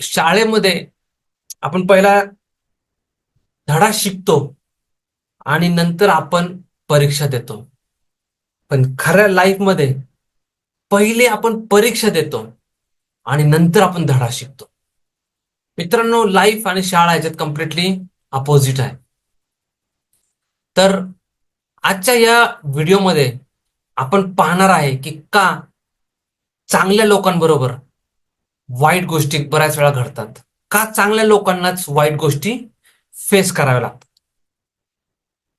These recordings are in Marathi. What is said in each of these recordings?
शाळेमध्ये आपण पहिला धडा शिकतो आणि नंतर आपण परीक्षा देतो. पण खऱ्या लाईफमध्ये पहिले आपण परीक्षा देतो आणि नंतर आपण धडा शिकतो. मित्रांनो लाईफ आणि शाळा याच्यात कम्प्लिटली अपोजिट आहे. तर आजच्या या व्हिडिओमध्ये आपण पाहणार आहे की का चांगल्या लोकांबरोबर वाईट गोष्टी बऱ्याच वेळा घडतात. का चांगल्या लोकांनाच वाईट गोष्टी फेस कराव्या लागतात?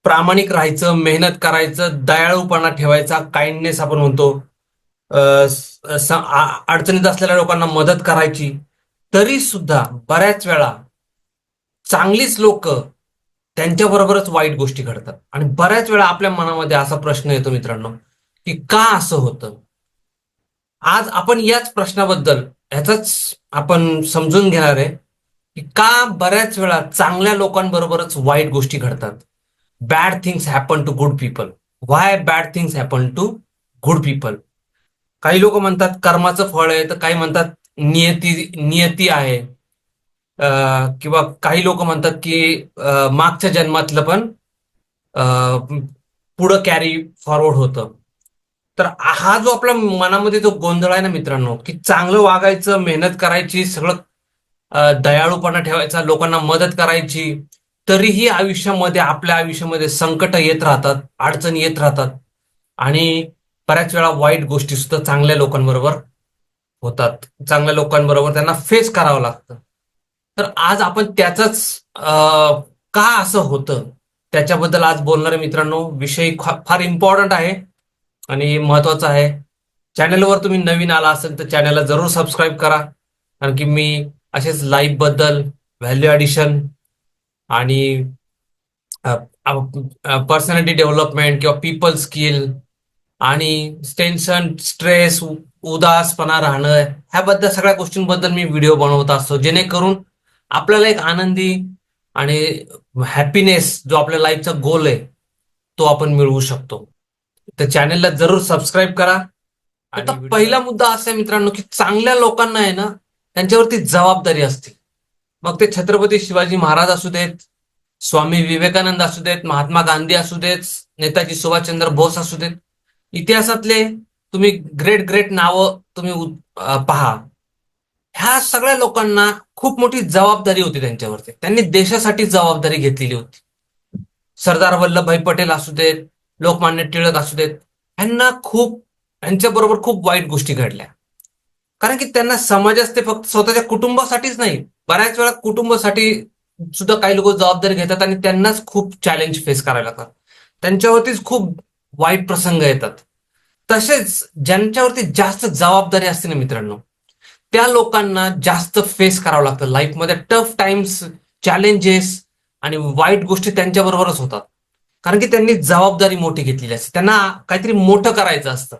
प्रामाणिक राहायचं मेहनत करायचं दयाळूपणा ठेवायचा काइंडनेस आपण म्हणतो. अं, अडचणीत असलेल्या लोकांना मदत करायची. तरी सुद्धा बऱ्याच वेळा चांगलीच लोक त्यांच्याबरोबरच वाईट गोष्टी घडतात. आणि बऱ्याच वेळा आपल्या मनामध्ये असा प्रश्न येतो मित्रांनो की का असं होतं? आज आपण याच प्रश्नाबद्दल ह्याच आपण समजून घेणार आहे की का बऱ्याच वेळा चांगल्या लोकांबरोबरच वाईट गोष्टी घडतात. Bad things happen to good people why bad things happen to good people काही लोक म्हणतात कर्माचं फळ आहे तर काही म्हणतात नियती नियती आहे. किंवा काही लोक म्हणतात की मागच्या जन्मातलं पण पुढं कॅरी फॉरवर्ड होतं. तर हा जो आपल्या मनामध्ये जो गोंधळ आहे ना मित्रांनो की चांगलं वागायचं मेहनत करायची सगळं दयाळूपणा ठेवायचा लोकांना मदत करायची तरीही आयुष्यामध्ये आपल्या आयुष्यामध्ये संकट येत राहतात अडचणी येत राहतात आणि बऱ्याच वेळा वाईट गोष्टी सुद्धा चांगल्या लोकांबरोबर होतात. चांगल्या लोकांबरोबर त्यांना फेस करावं लागतं. तर आज आपण त्याचाच का असं होतं? त्याच्याबद्दल आज बोलणारे मित्रांनो विषय फार इम्पॉर्टंट आहे. आणि महत्वाचं आहे. चॅनलवर तुम्ही नवीन आला असेल तर चॅनलला जरूर सबस्क्राईब करा. कारण की मी असेच लाईफबद्दल व्हॅल्यू ॲडिशन आणि पर्सनॅलिटी डेव्हलपमेंट किंवा पीपल स्किल आणि टेन्शन स्ट्रेस उदासपणा राहणं ह्याबद्दल सगळ्या गोष्टींबद्दल मी व्हिडिओ बनवत असतो. जेणेकरून आपल्याला एक आनंदी आणि हॅपीनेस जो आपल्या लाईफचा गोल आहे तो आपण मिळवू शकतो. तर चॅनलला जरूर सबस्क्राईब करा. आता पहिला मुद्दा असा आहे मित्रांनो की चांगल्या लोकांना आहे ना त्यांच्यावरती जबाबदारी असते. मग ते छत्रपती शिवाजी महाराज असू देत स्वामी विवेकानंद असू देत महात्मा गांधी असू देत नेताजी सुभाषचंद्र बोस असू देत. इतिहासातले तुम्ही ग्रेट ग्रेट नावं तुम्ही पहा. ह्या सगळ्या लोकांना खूप मोठी जबाबदारी होती त्यांच्यावरती. त्यांनी देशासाठी जबाबदारी घेतलेली होती. सरदार वल्लभभाई पटेल असू देत लोकमान्य टिळक असू देत यांना खूप यांच्याबरोबर खूप वाईट गोष्टी घडल्या. कारण की त्यांना समाजास ते फक्त स्वतःच्या कुटुंबासाठीच नाही बऱ्याच वेळा कुटुंबासाठी सुद्धा काही लोक जबाबदारी घेतात आणि त्यांनाच खूप चॅलेंज फेस करायला लागतात. त्यांच्यावरतीच खूप वाईट प्रसंग येतात. तसेच ज्यांच्यावरती जास्त जबाबदारी असते ना मित्रांनो त्या लोकांना जास्त फेस करावं लागतं. लाईफमध्ये टफ टाइम्स चॅलेंजेस आणि वाईट गोष्टी त्यांच्याबरोबरच होतात. कारण की त्यांनी जबाबदारी मोठी घेतलेली असते. त्यांना काहीतरी मोठं करायचं असतं.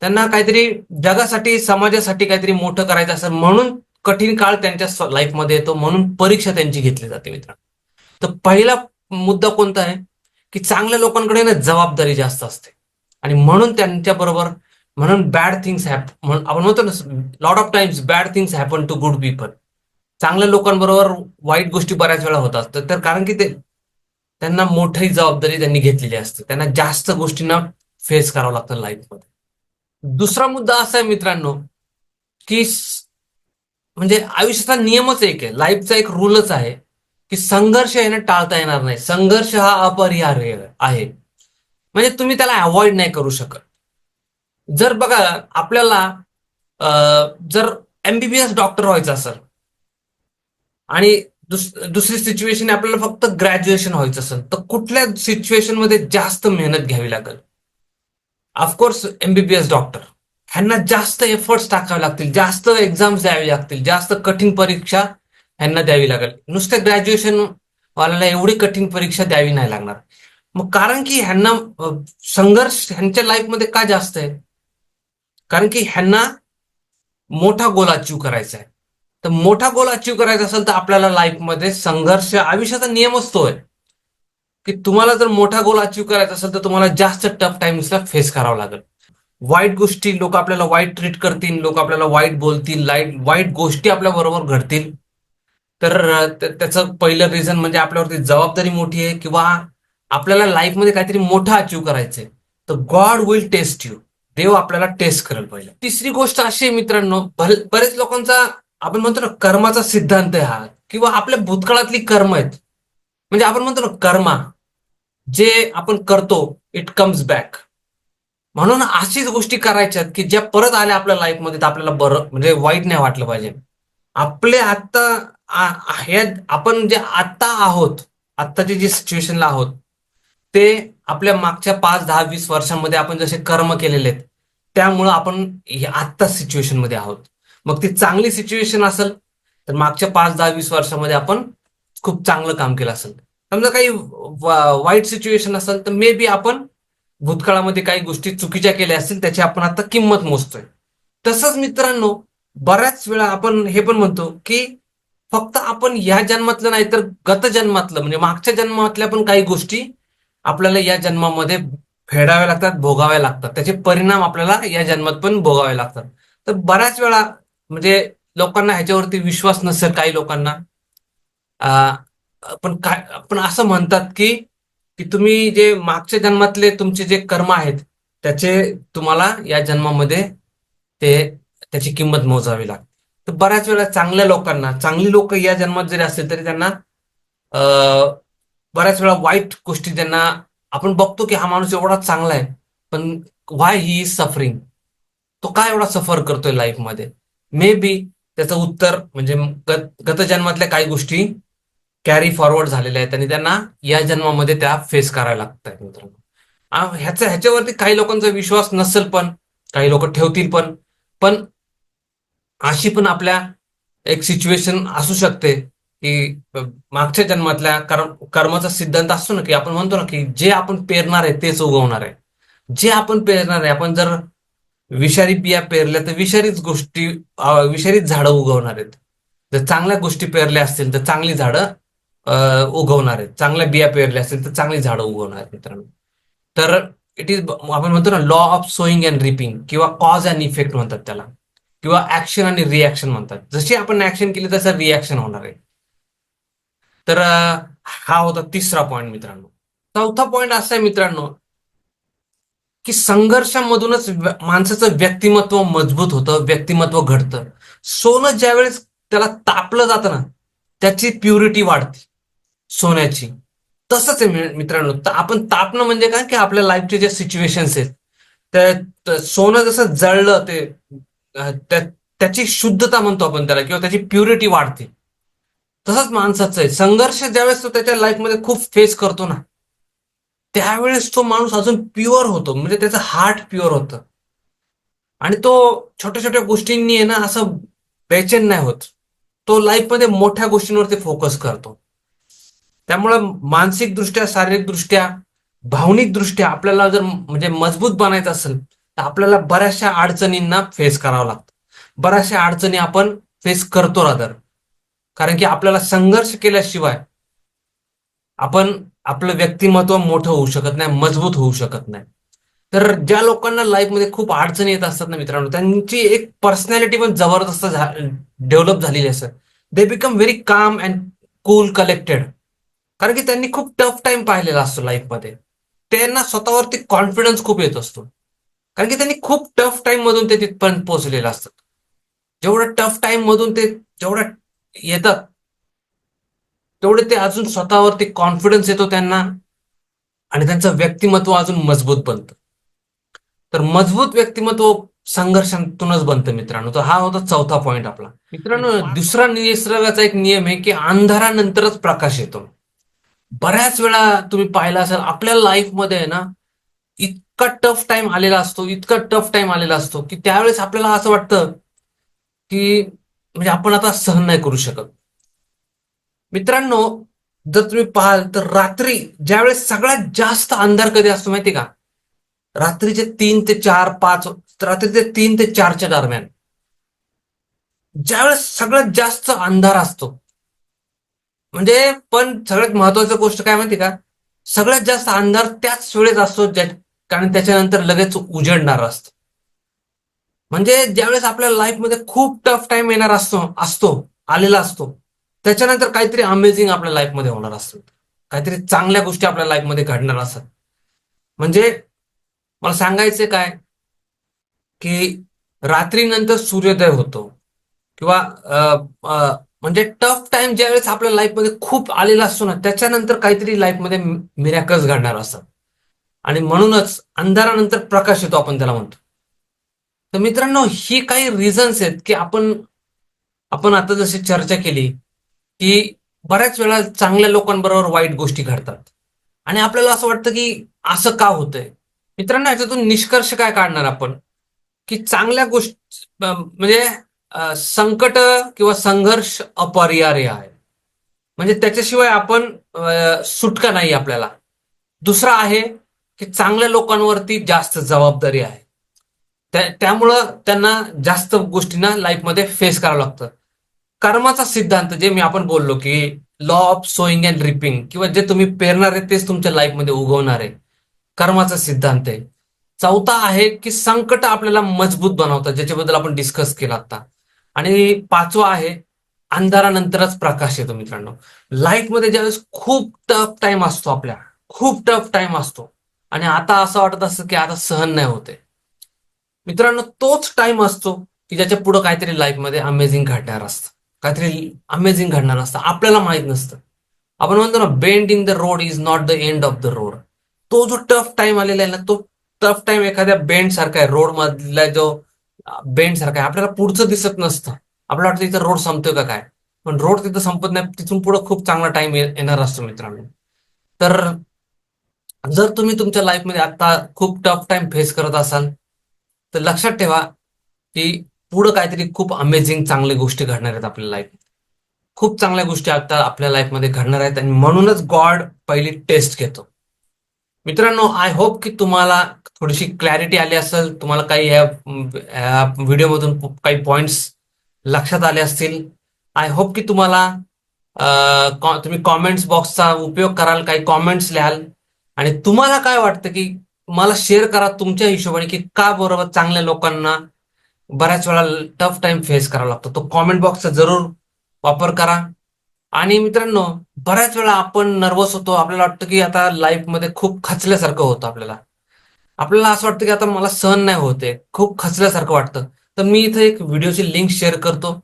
त्यांना काहीतरी जगासाठी समाजासाठी काहीतरी मोठं करायचं असतं. म्हणून कठीण काळ त्यांच्या लाईफमध्ये येतो. म्हणून परीक्षा त्यांची घेतली जाते मित्रांनो. तर पहिला मुद्दा कोणता आहे? की चांगल्या लोकांकडे ना जबाबदारी जास्त असते. आणि म्हणून त्यांच्या बरोबर म्हणून बॅड थिंग्स हॅप म्हणून आपण म्हणतो ना lot of times bad things happen to good people चांगल्या लोकांबरोबर वाईट गोष्टी बऱ्याच वेळा होत असतात तर कारण की ते त्यांना मोठी जबाबदारी त्यांनी घेतलेली असते. त्यांना जास्त गोष्टींना फेस करावं लागतं लाईफमध्ये दुसरा मुद्दा असा आहे मित्रांनो की म्हणजे आयुष्याचा नियमच एक आहे. लाईफचा एक रूलच आहे की संघर्ष आहे ना टाळता येणार नाही. संघर्ष हा अपरिहार्य आहे. म्हणजे तुम्ही त्याला अवॉइड नाही करू शकत. जर बघा आपल्याला जर एमबीबीएस डॉक्टर व्हायचं असेल आणि दुस दुसरी सिच्युएशन आपल्याला फक्त ग्रॅज्युएशन व्हायचं असेल तर कुठल्या सिच्युएशनमध्ये जास्त मेहनत घ्यावी लागेल? ऑफकोर्स एमबीबीएस डॉक्टर ह्यांना जास्त एफर्ट्स टाकावे लागतील जास्त एक्झाम्स द्यावी लागतील जास्त कठीण परीक्षा ह्यांना द्यावी लागेल. नुसत्या ग्रॅज्युएशन वाल्याला एवढी कठीण परीक्षा द्यावी नाही लागणार. मग कारण की ह्यांना संघर्ष ह्यांच्या लाईफमध्ये का जास्त आहे? कारण की ह्यांना मोठा गोल अचीव करायचा आहे. तर मोठा गोल अचीव करायचा असेल तर आपल्याला लाईफमध्ये संघर्ष आयुष्याचा नियमच तो आहे की तुम्हाला जर मोठा गोल अचीव करायचा असेल तर तुम्हाला जास्त टफ टाइम्सला फेस करावं लागेल. वाईट गोष्टी लोक आपल्याला वाईट ट्रीट करतील लोक आपल्याला वाईट बोलतील लाइट वाईट गोष्टी आपल्या बरोबर घडतील. तर त्याचं पहिलं रिझन म्हणजे आपल्यावरती जबाबदारी मोठी आहे किंवा आपल्याला लाईफमध्ये काहीतरी मोठं अचीव करायचंय. तर गॉड विल टेस्ट यू देव आपल्याला टेस्ट करेल पहिलं. तिसरी गोष्ट अशी आहे मित्रांनो बरेच लोकांचा आपण म्हणतो ना कर्माचा सिद्धांत आहे हा. किंवा आपल्या भूतकाळातली कर्म आहेत. म्हणजे आपण म्हणतो ना कर्मा जे आपण करतो इट कम्स बॅक म्हणून अशीच गोष्टी करायच्यात की ज्या परत आल्या आपल्या लाईफमध्ये तर आपल्याला बरं म्हणजे वाईट नाही वाटलं पाहिजे. आपले आत्ता हे आपण जे आत्ता आहोत आत्ताची जी सिच्युएशनला आहोत ते आपल्या मागच्या पाच दहा वीस वर्षांमध्ये आपण जसे कर्म केलेले आहेत त्यामुळं आपण आत्ता सिच्युएशनमध्ये आहोत. मग ती चांगली सिच्युएशन असेल तर मागच्या पाच दहा वीस वर्षामध्ये आपण खूप चांगलं काम केलं असेल. समजा काही वाईट सिच्युएशन असेल तर मे बी आपण भूतकाळामध्ये काही गोष्टी चुकीच्या केल्या असतील त्याची आपण आता किंमत मोजतोय. तसंच मित्रांनो बऱ्याच वेळा आपण हे पण म्हणतो की फक्त आपण या जन्मातलं नाही तर गत जन्मातलं म्हणजे मागच्या जन्मातल्या पण काही गोष्टी आपल्याला या जन्मामध्ये फेडाव्या लागतात भोगाव्या लागतात. त्याचे परिणाम आपल्याला या जन्मात पण भोगावे लागतात. तर बऱ्याच वेळा म्हणजे लोकांना ह्याच्यावरती विश्वास नसेल काही लोकांना. पण काय पण असं म्हणतात की की तुम्ही जे मागच्या जन्मातले तुमचे जे कर्म आहेत त्याचे तुम्हाला या जन्मामध्ये ते त्याची किंमत मोजावी लागते. तर बऱ्याच वेळा चांगल्या लोकांना चांगली लोक या जन्मात जरी असतील तरी त्यांना अं, बऱ्याच वेळा वाईट गोष्टी त्यांना आपण बघतो की हा माणूस एवढा चांगला आहे पण वाय ही इज सफरिंग तो काय एवढा सफर करतोय लाईफमध्ये मे बी त्याचं उत्तर म्हणजे गत गत जन्मातल्या काही गोष्टी कॅरी फॉरवर्ड झालेल्या आहेत आणि त्यांना या जन्मामध्ये त्या फेस करायला लागत आहेत मित्रांनो ह्याचा ह्याच्यावरती काही लोकांचा विश्वास नसेल पण काही लोक ठेवतील पण पण अशी पण आपल्या एक सिच्युएशन असू शकते की मागच्या जन्मातल्या कर्म कर्माचा सिद्धांत असतो ना की आपण म्हणतो ना की जे आपण पेरणार आहे तेच उगवणार आहे. जे आपण पेरणार आहे आपण जर विषारी बिया पेरल्या तर विषारीच गोष्टी विषारीच झाडं उगवणार आहेत. जर चांगल्या गोष्टी पेरल्या असतील तर चांगली झाडं उगवणार आहेत. चांगल्या बिया पेरल्या असतील तर चांगली झाडं उगवणार आहेत मित्रांनो. तर इट इज आपण म्हणतो ना law of sowing and reaping किंवा कॉज अँड इफेक्ट म्हणतात त्याला. किंवा ऍक्शन आणि रिॲक्शन म्हणतात. जशी आपण ऍक्शन केली तसं रिॲक्शन होणार आहे. तर हा होता तिसरा पॉईंट मित्रांनो. चौथा पॉईंट असा आहे मित्रांनो की संघर्षामधूनच माणसाचं व्यक्तिमत्व मजबूत होतं व्यक्तिमत्व घडतं. सोनं ज्यावेळेस त्याला तापलं जातं ना त्याची प्युरिटी वाढते सोन्याची. तसंच आहे मित्रांनो तर आपण तापणं म्हणजे काय की आपल्या लाईफचे जे सिच्युएशन्स आहेत त्या सोनं जसं जळलं ते त्याची शुद्धता म्हणतो आपण त्याला किंवा त्याची प्युरिटी वाढते. तसंच माणसाचं आहे. संघर्ष ज्यावेळेस तो त्याच्या लाईफमध्ये खूप फेस करतो ना त्यावेळेस तो माणूस अजून प्युअर होतो. म्हणजे त्याचं हार्ट प्युअर होतं. आणि तो छोट्या छोट्या गोष्टींनी आहे ना असं बेचैन नाही होत. तो लाईफमध्ये मोठ्या गोष्टींवरती फोकस करतो. त्यामुळं मानसिक दृष्ट्या शारीरिक दृष्ट्या भावनिक दृष्ट्या आपल्याला जर म्हणजे मजबूत बनायचं असेल तर आपल्याला बऱ्याचशा अडचणींना फेस करावं लागतं. बऱ्याचशा अडचणी आपण फेस करतो रादर कारण की आपल्याला संघर्ष केल्याशिवाय आपण आपलं व्यक्तिमत्व मोठं होऊ शकत नाही मजबूत होऊ शकत नाही. तर ज्या लोकांना लाईफमध्ये खूप अडचणी येत असतात ना मित्रांनो त्यांची एक पर्सनॅलिटी पण जबरदस्त डेव्हलप झालेली असते. They become very calm and cool collected कारण की त्यांनी खूप टफ टाइम पाहिलेला असतो लाईफमध्ये त्यांना स्वतःवरती कॉन्फिडन्स खूप येत असतो. कारण की त्यांनी खूप टफ टाइम मधून ते तिथपर्यंत पोहोचलेले असतात जेवढं टफ टाइम मधून ते जेवढं येतात तेवढे ते अजून स्वतःवरती कॉन्फिडन्स येतो त्यांना. आणि त्यांचं व्यक्तिमत्व अजून मजबूत बनतं. तर मजबूत व्यक्तिमत्व संघर्षातूनच बनतं मित्रांनो. तर हा होता चौथा पॉइंट आपला. मित्रांनो दुसरा निसर्गाचा एक नियम आहे की अंधारानंतरच प्रकाश येतो. बऱ्याच वेळा तुम्ही पाहिला असेल आपल्या लाईफमध्ये ना इतका टफ टाइम आलेला असतो इतका टफ टाइम आलेला असतो की त्यावेळेस आपल्याला असं वाटतं की म्हणजे आपण आता सहन नाही करू शकत. मित्रांनो जर तुम्ही पाहाल तर रात्री ज्यावेळेस सगळ्यात जास्त अंधार कधी असतो माहिती का? रात्रीचे तीन ते चार पाच रात्रीचे तीन ते चारच्या दरम्यान. ज्यावेळेस सगळ्यात जास्त अंधार असतो. म्हणजे पण सगळ्यात महत्वाची गोष्ट काय माहिती का? सगळ्यात जास्त अंधार त्याच वेळेत असतो ज्या कारण त्याच्यानंतर लगेच उजेडणार असतं. म्हणजे ज्यावेळेस आपल्या लाईफमध्ये खूप टफ टाइम येणार असतो असतो आलेला असतो त्याच्यानंतर काहीतरी अमेझिंग आपल्या लाईफमध्ये होणार असतं. काहीतरी चांगल्या गोष्टी आपल्या लाईफमध्ये घडणार असतात. म्हणजे मला सांगायचं काय? की रात्रीनंतर सूर्योदय होतो. किंवा म्हणजे टफ टाइम ज्यावेळेस आपल्या लाईफमध्ये खूप आलेला असतो ना त्याच्यानंतर काहीतरी लाईफमध्ये मिरॅकल्स घडणार असतात. आणि म्हणूनच अंधारानंतर प्रकाश येतो आपण त्याला म्हणतो. तर मित्रांनो ही काही रिझन्स आहेत की आपण आपण आता जशी चर्चा केली की बऱ्याच वेळा चांगल्या लोकांबरोबर वाईट गोष्टी घडतात. आणि आपल्याला असं वाटतं की असं का होतंय? मित्रांनो याच्यातून निष्कर्ष काय काढणार आपण? की चांगल्या गोष्टी म्हणजे संकट किंवा संघर्ष अपरिहार्य आहे. म्हणजे त्याच्याशिवाय आपण सुटका नाही आपल्याला. दुसरा आहे की चांगल्या लोकांवरती जास्त जबाबदारी आहे. त्यामुळं त्यांना जास्त गोष्टींना लाईफमध्ये फेस करावं लागतं. कर्माचा सिद्धांत जे मी आपण बोललो की law of sowing and reaping किंवा जे तुम्ही पेरणार आहे तेच तुमच्या लाईफमध्ये उगवणार आहे कर्माचा सिद्धांत आहे. चौथा आहे की संकट आपल्याला मजबूत बनवतात ज्याच्याबद्दल आपण डिस्कस केला आता. आणि पाचवा आहे अंधारानंतरच प्रकाश येतो मित्रांनो. लाईफमध्ये ज्यावेळेस खूप टफ टाइम असतो आपल्या खूप टफ टाइम असतो. आणि आता असं वाटत असतं की आता सहन नाही होते मित्रांनो तोच टाइम असतो की ज्याच्या पुढं काहीतरी लाईफमध्ये अमेझिंग घडणार असतं. काहीतरी अमेझिंग घडणार असतं. आपल्याला माहीत नसतं. आपण म्हणतो ना bend in the road is not the end of the road तो जो टफ टाइम आलेला आहे ना तो टफ टाइम एखाद्या बेंड सारखा आहे. रोड मधला जो बेंड सारखा आहे. आपल्याला पुढचं दिसत नसतं. आपल्याला वाटतं इथं रोड संपतोय का काय? पण रोड तिथं संपत नाही तिथून पुढे खूप चांगला टाइम येणार असतो मित्रांनो. तर जर तुम्ही तुमच्या लाईफमध्ये आता खूप टफ टाइम फेस करत असाल तर लक्षात ठेवा की पुढं काहीतरी खूप अमेझिंग चांगल्या गोष्टी घडणार आहेत आपल्या लाईफ खूप चांगल्या गोष्टी आता आपल्या लाईफमध्ये घडणार आहेत आणि म्हणूनच गॉड पहिली टेस्ट घेतो. मित्रांनो आय होप की तुम्हाला थोडीशी क्लॅरिटी आली असेल तुम्हाला काही या व्हिडिओमधून काही पॉइंट्स लक्षात आले असतील. आय होप की तुम्हाला तुम्ही कॉमेंट्स बॉक्सचा उपयोग कराल काही कॉमेंट्स लिहाल. आणि तुम्हाला काय वाटतं की मला शेअर करा तुमच्या हिशोबाने की का बरोबर चांगल्या लोकांना बऱ्याच वेळा टफ टाइम फेस करावा लागतो. तो कॉमेंट बॉक्सचा जरूर वापर करा. आणि मित्रांनो बऱ्याच वेळा आपण नर्वस होतो. आपल्याला वाटतं की आता लाईफमध्ये खूप खचल्यासारखं होतं आपल्याला. आपल्याला असं वाटतं की आता मला सहन नाही होते खूप खचल्यासारखं वाटतं. तर मी इथे एक व्हिडिओची लिंक शेअर करतो.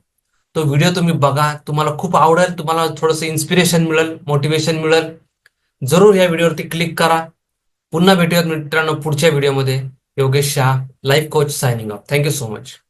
तो व्हिडिओ तुम्ही बघा. तुम्हाला खूप आवडेल. तुम्हाला थोडंसं इन्स्पिरेशन मिळेल मोटिवेशन मिळेल. जरूर या व्हिडिओवरती क्लिक करा. पुन्हा भेटूयात मित्रांनो पुढच्या व्हिडिओमध्ये Yogesh Shah, life coach signing off. Thank you so much.